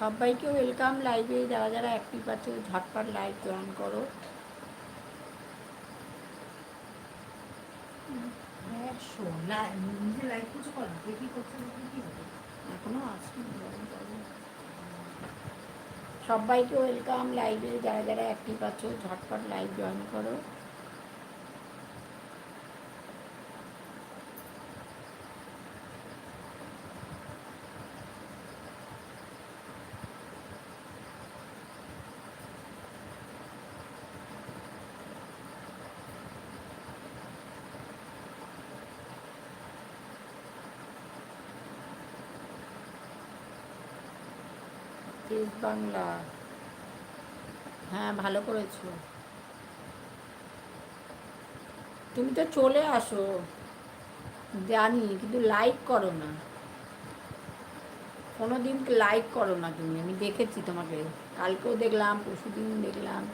সবাইকে ওয়েলকাম লাইভে যারা যারা অ্যাক্টিভ আছে ঝটপট লাইভ জয়েন করো। হবে? এখনও সবাইকে ওয়েলকাম লাইভে যারা যারা অ্যাক্টিভ আছো ঝটপট লাইভ জয়েন করো। দেশ বাংলা হ্যাঁ ভালো করেছ। তুমি তো চলে আসো। জানি কিন্তু লাইক করো না। কোনো দিন লাইক করো না তুমি। আমি দেখেছি তোমাকে। কালকেও দেখলাম পরশু দিন দেখলাম।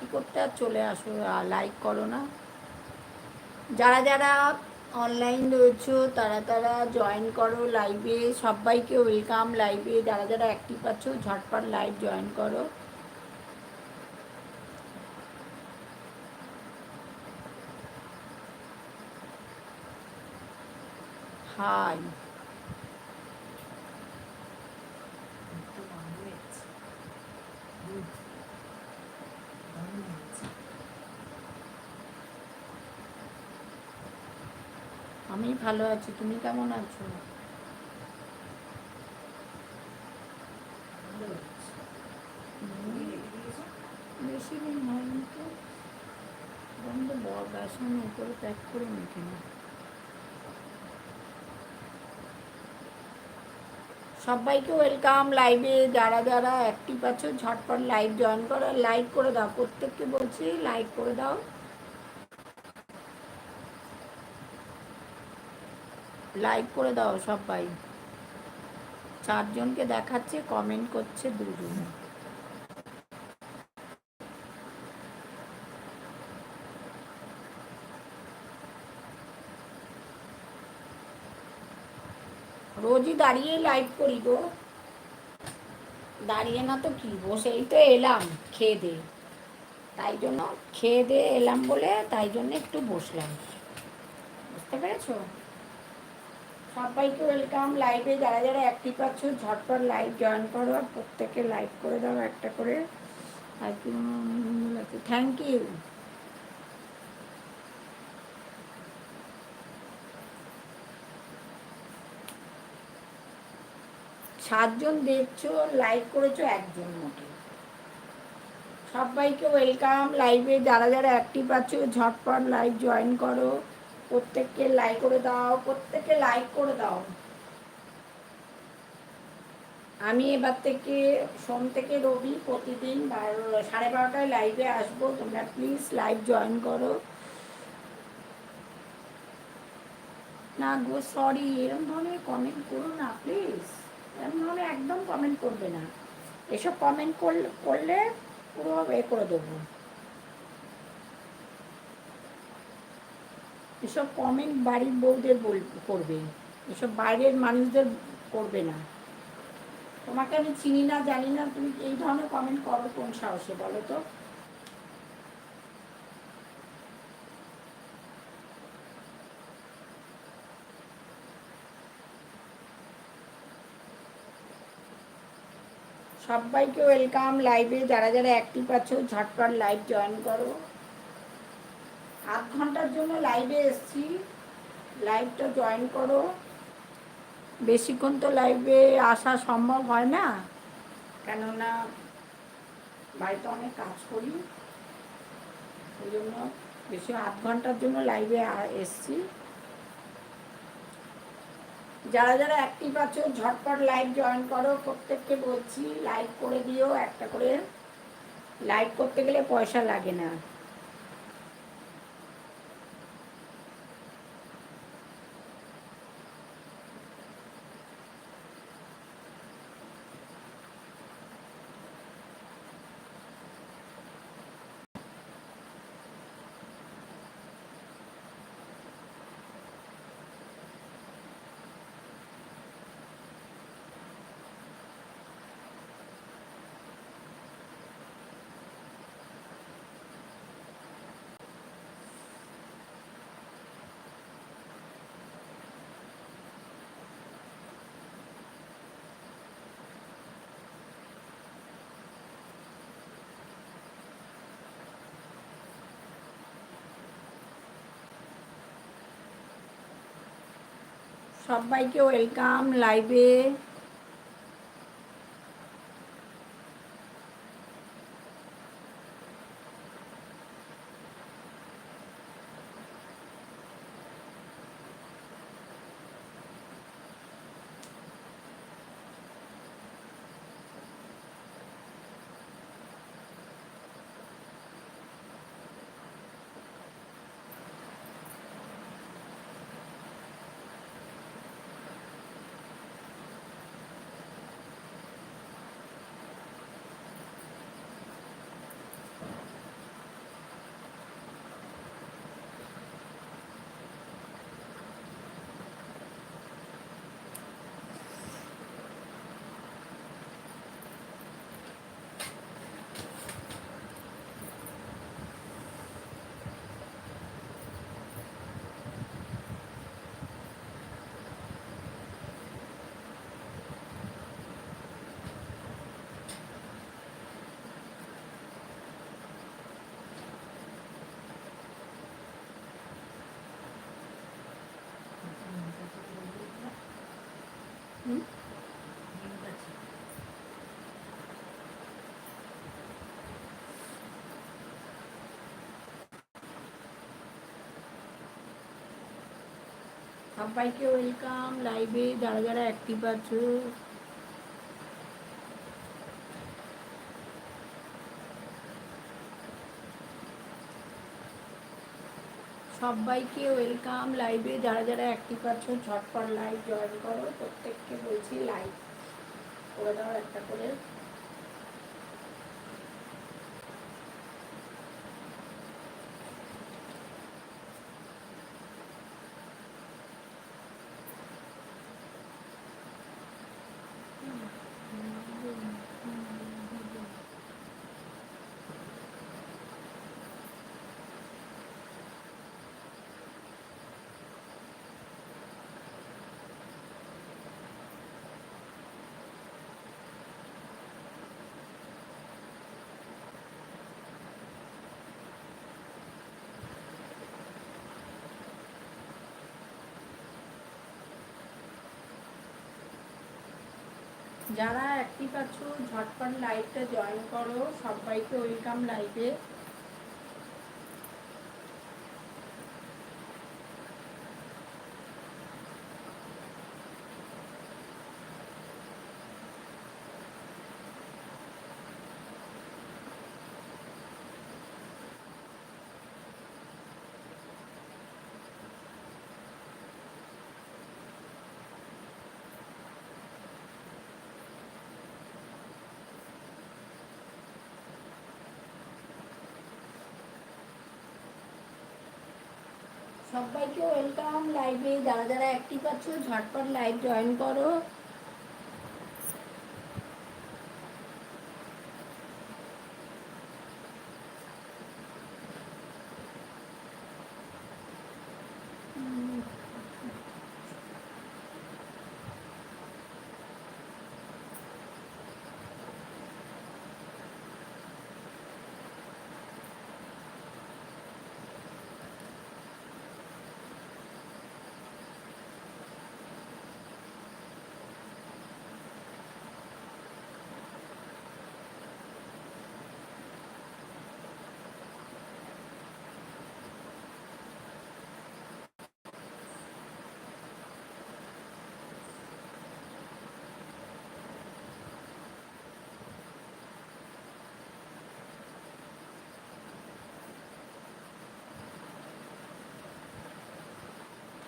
কী করতে আর চলে আসো? আর লাইক করো না। যারা যারা অনলাইন রয়েছো, তারা তারা জয়েন করো লাইভে সবাইকে ওয়েলকাম লাইভে যারা যারা অ্যাক্টিভ আছো, ঝটপট লাইভ জয়েন করো। হাই একটু কম হয়েছে হুম। দারুণ হয়েছে। আমি ভালো আছি তুমি কেমন আছো? বেশি দিন হয়নি তো। বন্ধ বেসন উপরে প্যাক করে মেখে না সবাইকে ওয়েলকাম লাইভে যারা যারা অ্যাক্টিভ আছো ঝটপট লাইভ জয়েন করো লাইক করে দাও। প্রত্যেককে বলছি লাইক করে দাও। লাইক করে দাও সবাই। চারজনকে দেখাচ্ছে কমেন্ট করছে দুজন। রোজই দাঁড়িয়ে লাইভ করি গো। দাঁড়িয়ে না তো কি? বসেই তো এলাম খেয়ে দে। তাই জন্য খেয়ে দে এলাম বলে তাই জন্য একটু বসলাম। বুঝতে পেরেছ? সবাইকে ওয়েলকাম লাইভে, যারা যারা অ্যাক্টিভ আছো, ঝটপট লাইভ জয়েন করো আর প্রত্যেকে লাইভ করে দাও একটা করে। থ্যাংক ইউ সাতজন দেখছ লাইক করেছ একজন মোটে। সবাইকে ওয়েলকাম লাইভে, যারা যারা অ্যাক্টিভ আছো, ঝটপট লাইভ জয়েন করো। প্রত্যেককে লাইক করে দাও, প্রত্যেককে লাইক করে দাও। আমি এবার থেকে, সোম থেকে রবি প্রতিদিন বারো, সাড়ে বারোটায় লাইভে আসব। তোমরা প্লিজ লাইভ জয়েন করো। না গো সরি এরকম ধরনের কমেন্ট করো না প্লিজ এরকম ধরনের একদম কমেন্ট করবে না। এসব কমেন্ট করলে পুরো এ করে দেবো। এসব কমেন্ট বাড়ির বউদের বল, করবে। এসব বাইরের মানুষদের করবে না। তোমাকে আমি চিনি না, জানি না, তুমি এই ধরনের কমেন্ট করো কোন সাহসে, বলো তো। সবাইকে ওয়েলকাম লাইভে যারা যারা অ্যাক্টিভ আছো, ঝটপট লাইভ জয়েন করো। আধ ঘণ্টার জন্য লাইভে এসছি। লাইভটা জয়েন করো। বেশিক্ষণ তো লাইভে আসা সম্ভব হয় না। কেননা বাড়িতে অনেক কাজ করি। ওই জন্য বেশি আধ ঘণ্টার জন্য লাইভে এসছি। যারা যারা অ্যাক্টিভ আছো, ঝটপট লাইভ জয়েন করো। প্রত্যেককে বলছি লাইক করে দিও। একটা করে লাইক করতে গেলে পয়সা লাগে না। সবাইকে ওয়েলকাম লাইভে সবাইকে ওয়েলকাম, লাইভে যারা যারা অ্যাক্টিভ আছো। সবাইকে ওয়েলকাম, লাইভে যারা যারা অ্যাক্টিভ আছো, ঝটপট লাইভ জয়েন করো। প্রত্যেককে বলছি লাইভ করে দাও একটা করে। যারা অ্যাক্টিভ আছো ঝটপট লাইভটা জয়েন করো। সবাইকে ওয়েলকাম লাইভে সবাইকে ওয়েলকাম লাইভে যারা যারা অ্যাক্টিভ আছো ঝটপট লাইভ জয়েন করো।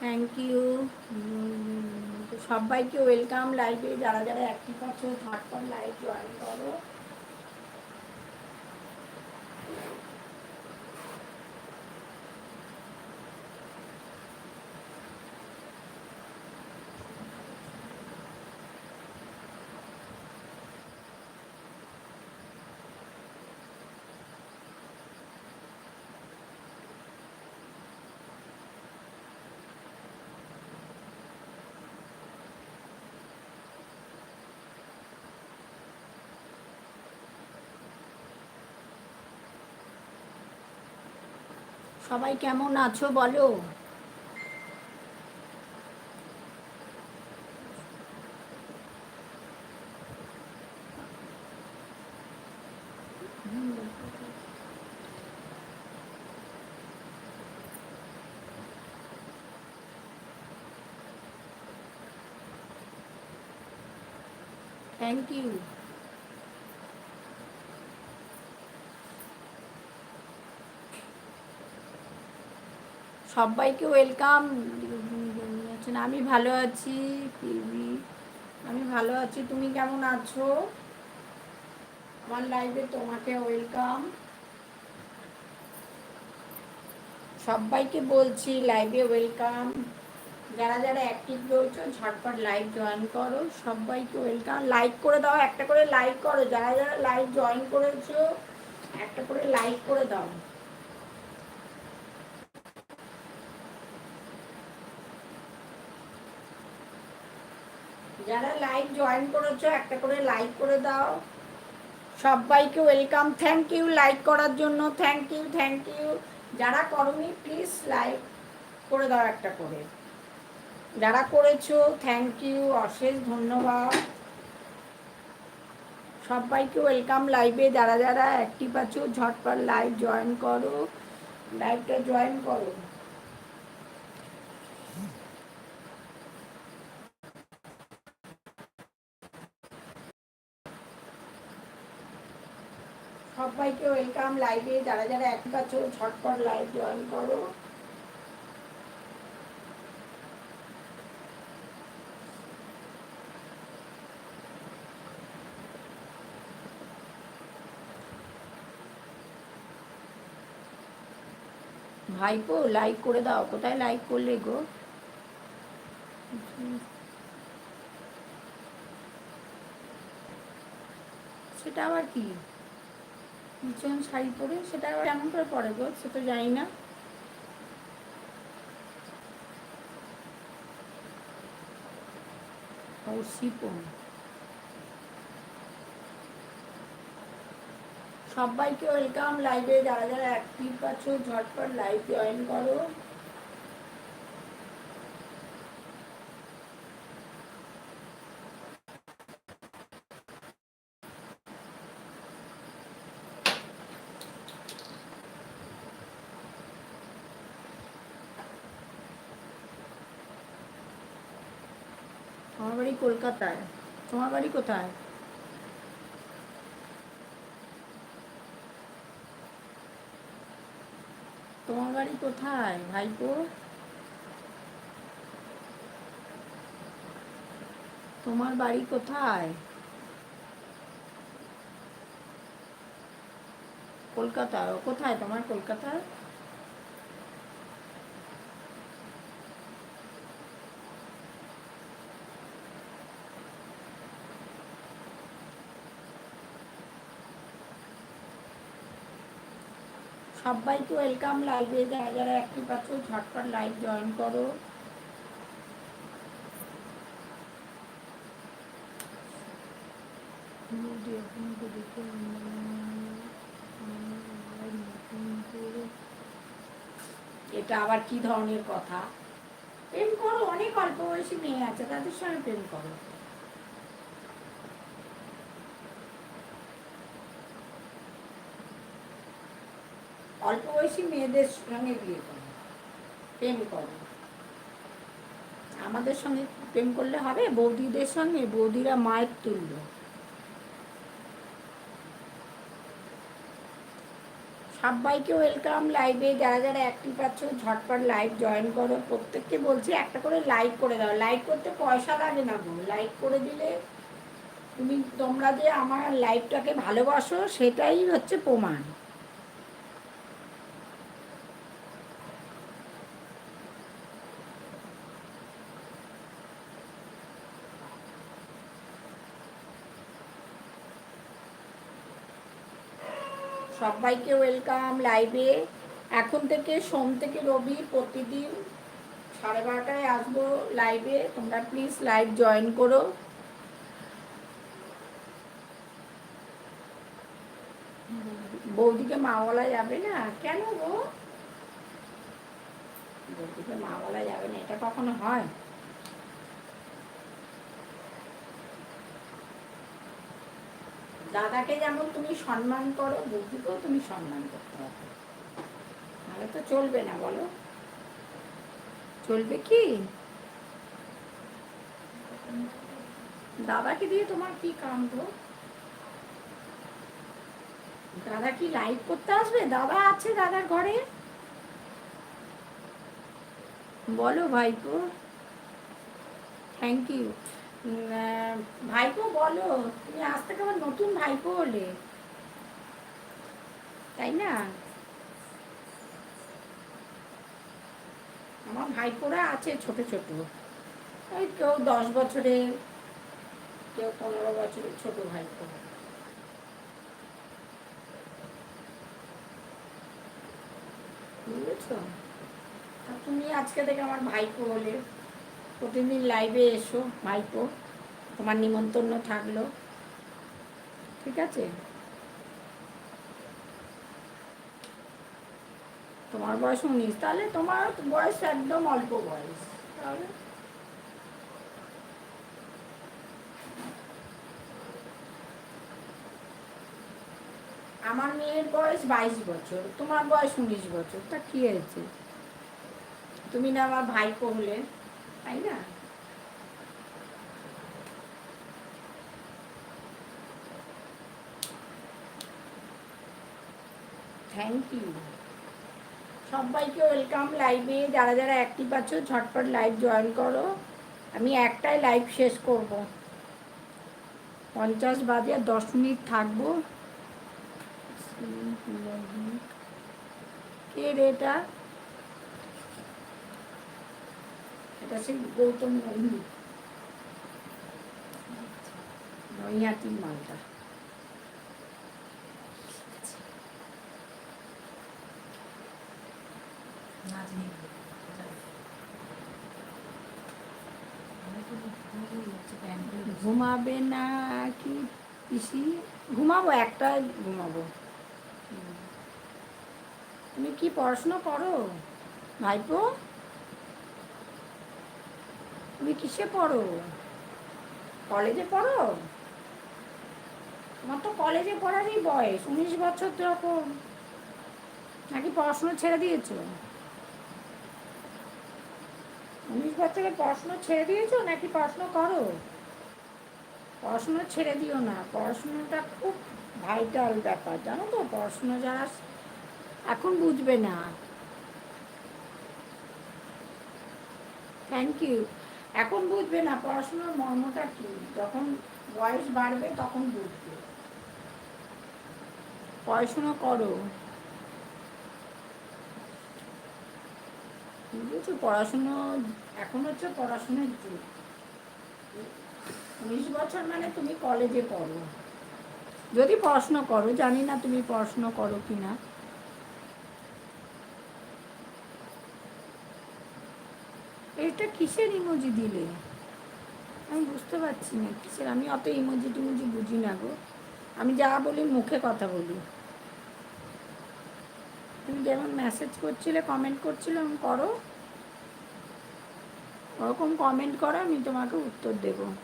থ্যাংক ইউ সবাইকে ওয়েলকাম লাইভে যারা যারা অ্যাক্টিভ আছো ঝটপট লাইভ জয়েন করো। সবাই কেমন আছো বলো Thank you. সবাইকে ওয়েলকাম আমি ভালো আছি আমি ভালো আছি, তুমি কেমন আছো? আমার লাইভে তোমাকে ওয়েলকাম সবাইকে বলছি লাইভে ওয়েলকাম যারা যারা অ্যাক্টিভ রয়েছে, ঝটপট লাইভ জয়েন করো। সবাইকে ওয়েলকাম লাইক করে দাও, একটা করে লাইক করো। যারা যারা লাইভ জয়েন করেছ, একটা করে লাইক করে দাও। যারা লাইভ জয়েন করেছ, একটা করে লাইক করে দাও। সবাইকে ওয়েলকাম। থ্যাংক ইউ লাইক করার জন্য। থ্যাংক ইউ থ্যাংক ইউ যারা করনি প্লিজ লাইক করে দাও একটা করে। যারা করেছ থ্যাংক ইউ অশেষ ধন্যবাদ। সবাইকে ওয়েলকাম লাইভে। যারা যারা অ্যাক্টিভ আছো, ঝটপট লাইভ জয়েন করো। লাইভটা জয়েন করো। সবাইকে ওয়েলকাম লাইভে, যারা যারা অ্যাক্টিভ আছো ঝটপট লাইভ জয়েন করো। ভাইপো লাইক করে দাও। কোথায় লাইক করলে গো? সেটা আবার কি? নিচন শাড়ি পরে সেটা আবার কেমন করে পরে গো? সে তো যাই না। শিপন। সবাইকে ওয়েলকাম লাইভে যারা যারা অ্যাক্টিভ আছো ঝটপট লাইভ জয়েন করো আমার বাড়ি কলকাতায়। তোমার বাড়ি কোথায়? তোমার বাড়ি কোথায়, ভাইপো? তোমার বাড়ি কোথায়? কলকাতা কোথায় তোমার কলকাতায় সবাইকে ওয়েলকাম লাইভে যারা যারা অ্যাক্টিভ আছো ঝটপট লাইভ জয়েন করো। এটা আবার কি ধরনের কথা? প্রেম করো অনেক অল্প বয়সী মেয়ে আছে তাদের সঙ্গে প্রেম করো। অল্প বয়সী মেয়েদের সঙ্গে বিয়ে করো। প্রেম করো। আমাদের সঙ্গে প্রেম করলে হবে, বৌদিদের সঙ্গে, বৌদিরা মায়ের তুল্য। সবাইকে ওয়েলকাম লাইভে যারা যারা অ্যাক্টিভ আছো, ঝটপট লাইভ জয়েন করো। প্রত্যেককে বলছি, একটা করে লাইক করে দাও। লাইক করতে পয়সা লাগে না গো। লাইক করে দিলে তুমি, তোমরা যে আমার লাইভটাকে ভালোবাসো, সেটাই হচ্ছে প্রমাণ। সবাইকে ওয়েলকাম লাইভে। এখন থেকে সোম থেকে রবি প্রতিদিন সাড়ে বারোটায় আসব লাইভে। তোমরা প্লিজ লাইভ জয়েন করো। বৌদিকে মা বলা যাবে না? কেন গো? বৌদিকে মা বলা যাবে না, এটা কখনো হয়? দাদাকে যেমন তুমি সম্মান করো বৌদিকেও তুমি সম্মান করতে হবে। নাহলে তো চলবে না, বলো। চলবে কি? দাদাকে দিয়ে তোমার কি কাম তো দাদা কি লাইভ করতে আসবে? দাদা আছে দাদার ঘরে? বলো ভাইপো। থ্যাংক ইউ ভাইপো বলো, তুমি আজ থেকে আমার নতুন ভাইপো হলে। তাই না? আমার ভাইপোরা আছে ছোট ছোট। ওই কেউ দশ বছরে, কেউ পনেরো বছরের ছোট ভাইপো। বুঝেছ? তুমি আজকে থেকে আমার ভাইপো হলে। প্রতিদিন লাইভে এসো, ভাইপো। তোমার নিমন্ত্রণ থাকল। ঠিক আছে? তোমার বয়স উনিশ। তাহলে তোমার বয়স একদম অল্প বয়স। তাহলে? আমার মেয়ের বয়স বাইশ বছর, তোমার বয়স উনিশ বছর। তা কি হয়েছে? তুমি না আমার ভাই হলে? তাই না থ্যাংক ইউ সবাইকে ওয়েলকাম লাইভে যারা যারা অ্যাক্টিভ আছো, ঝটপট লাইভ জয়েন করো। আমি একটাই লাইভ শেষ করব। পঞ্চাশ বাজে আর দশ মিনিট থাকব। কে রে এটা? এটা সেই গৌতম মালটা ঘুমাবে না কি? পিসি, ঘুমাবো, একটা ঘুমাবো। তুমি কি পড়াশোনা করো? ভাইপো? তুমি কিসে পড়ো? কলেজে পড়ো? তোমার তো কলেজে পড়ারই বয়স, উনিশ বছর তো এখন নাকি পড়াশোনা ছেড়ে দিয়েছ? উনিশ বছরে পড়াশোনা ছেড়ে দিয়েছ নাকি পড়াশোনা করো? পড়াশোনা ছেড়ে দিও না পড়াশোনাটা খুব ভাইটাল ব্যাপার, জানো তো? পড়াশোনা যারা এখন বুঝবে না। থ্যাংক ইউ এখন বুঝবে না, পড়াশোনার মর্মটা কি? যখন বয়স বাড়বে তখন বুঝবে। পড়াশোনা করো। বুঝেছ? পড়াশুনো, এখন হচ্ছে পড়াশোনার যুগ। উনিশ বছর মানে তুমি কলেজে পড়ো। যদি পড়াশোনা করো, জানি না তুমি পড়াশোনা করো কি না এটা কিসের ইমোজি দিলে? আমি বুঝতে পারছি না, কিসের? আমি অত ইমোজি টিমোজি বুঝি না গো। আমি যা বলি মুখে কথা বলি। তুমি যেমন মেসেজ করছিলে কমেন্ট করছিলে আমি করো? ওরকম কমেন্ট করো, আমি তোমাকে উত্তর দেব।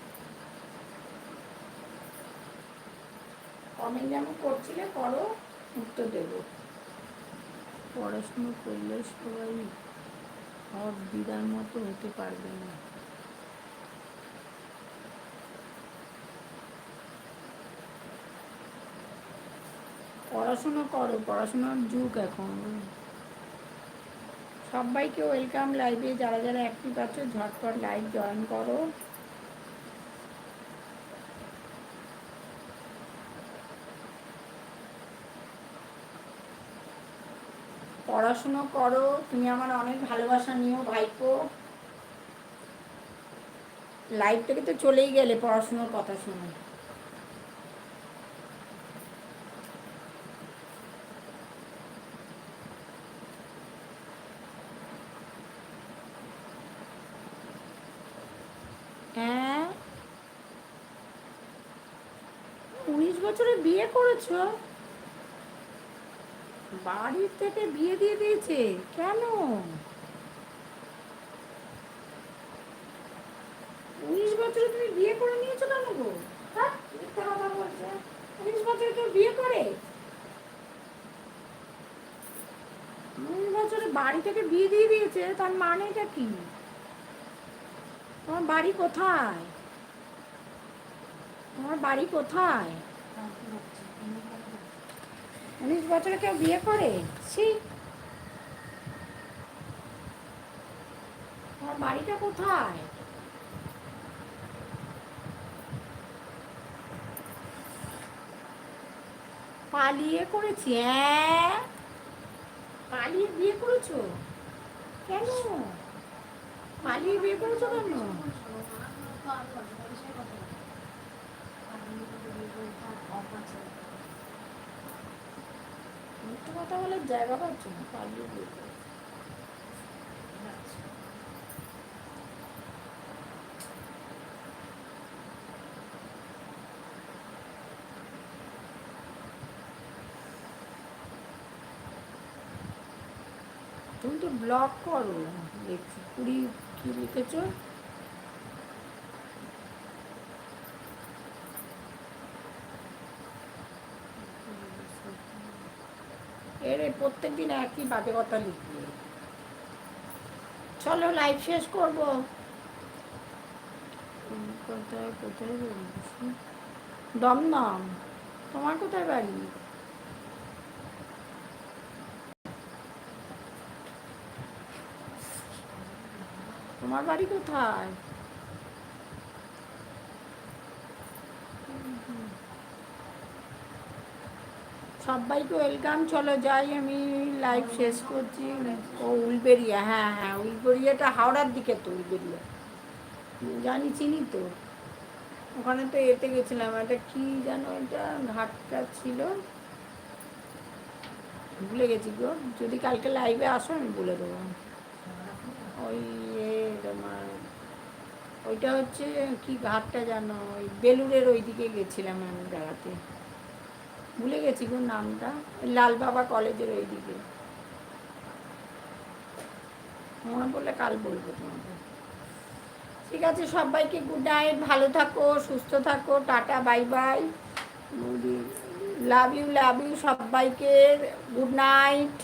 কমেন্ট যেমন করছিলে, করো, উত্তর দেব। পড়াশুনো করলে সবাই সব দিদার মতো হতে পারবে না। পড়াশুনো করো, পড়াশোনার যুগ এখন। সবাইকে ওয়েলকাম লাইভে যারা যারা অ্যাক্টিভ আছো, ঝটপট লাইভ জয়েন করো। পড়াশুনো করো, তুমি আমার অনেক ভালোবাসা নিও, ভাইপো। লাইভ থেকে তো চলেই গেলে পড়াশুনোর কথা শুনে। হ্যাঁ? উনিশ বছরে বিয়ে করেছ? বাড়ির থেকে বিয়ে দিয়ে দিয়েছে? কেন? উনিশ বছরে তুমি বিয়ে করে নিয়েছো কেন গো? উনিশ বছরে কেউ বিয়ে করে? উনিশ বছরে বাড়ি থেকে বিয়ে দিয়ে দিয়েছে, তার মানেটা কি? তোমার বাড়ি কোথায়? তোমার বাড়ি কোথায় তাও কি হচ্ছে এমনি করে বলছি। উনিশ বছরে কেউ বিয়ে করে? সি তোমার বাড়িটা কোথায়? পালিয়ে করেছি হ্যাঁ পালিয়ে বিয়ে করেছ? কেন? পালিয়ে বিয়ে করেছ কেন? মিথ্যে কথা বলার জায়গা পাচ্ছ না করেছ তুমি তো ব্লগ করো, দেখছি। কুড়ি কি লিখেছো? প্রত্যেক দিন একই বাজে কথা লিখবে। চলো লাইভ শেষ করব। কোথায় কোথায় দমদম। তোমার কোথায় বাড়ি? তোমার বাড়ি কোথায়? সবাইকে ওয়েলকাম, চলো যাই, আমি লাইভ শেষ করছি। ও উলবেরিয়া হ্যাঁ হ্যাঁ উলবেরিয়াটা হাওড়ার দিকে তো, উলবেরিয়া। জানি, চিনি তো? ওখানে তো এতে গেছিলাম, একটা কি যেন এটা ঘাটটা ছিল। ভুলে গেছি গো, যদি কালকে লাইভে আসো, আমি বলে দেবো। ওই তোমার, ওইটা হচ্ছে কি ঘাটটা জানো ওই বেলুরের ওই দিকে গেছিলাম আমি বেড়াতে। ভুলে গেছি গো নামটা। লাল বাবা কলেজের ওই দিকে মনে পড়লে কাল বলব তোমাকে ঠিক আছে, সবাইকে গুড নাইট ভালো থাকো, সুস্থ থাকো, tata bye bye love you love you সবাইকে গুড নাইট